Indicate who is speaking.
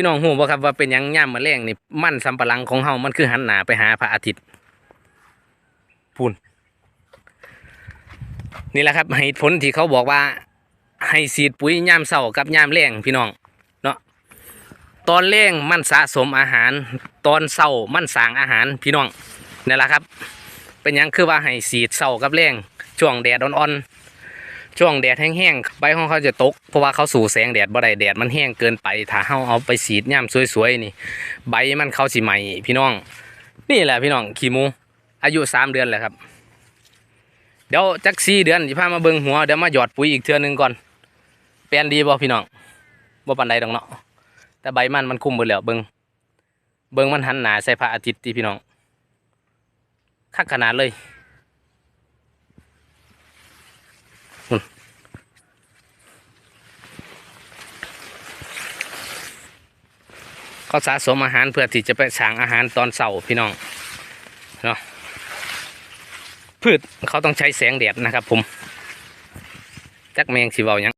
Speaker 1: พี่น้องหูบ่ครับว่าเป็นหยังย่ามมาแรงนี่มันสำปะหลังของเฮามันคือหันหน้าไปหาพระอาทิตย์พูนนี่แหละครับเหตุผลที่เขาบอกว่า ให้สีดปุ๋ยย่ามเศร้ากับย่ามแรงพี่น้องเนาะตอนแรงมันสะสมอาหาร ตอนเศร้ามันสร้างอาหารพี่น้องนี่แหละครับ เป็นหยังคือว่าให้สีดเศร้ากับแรงช่วงแดดอ่อนๆ ช่วงแดดแห้งๆใบของเขาจะตก เพราะว่าเขาสู่แสงแดดบ่ได้แดดมันแห้งเกินไปถ้าเฮาเอาไปสีดย่ามสวยๆนี่ ใบมันเขาสิใหม่พี่น้อง นี่แหละพี่น้องขี้มูอายุสามเดือนแหละครับ เดี๋ยวจักสี่เดือนสิพามาเบิ่งหัวเดี๋ยวมาหยอดปุ๋ยอีกเทื่อหนึงก่อนเปลี่ยนดีบ่พี่น้องบ่ปานใดดอกเนาะแต่ใบมันมันคุ้มหมดแล้วเบิ่งเบิ่งมันหันหนาใส่พระอาทิตย์ที่พี่น้องคักขนาดเลย เขาสะสมอาหารเพื่อที่จะไปสางอาหารตอนเสาร์พี่น้องเนาะพืชเขาต้องใช้แสงแดดนะครับผมจักแมงสีเบายัง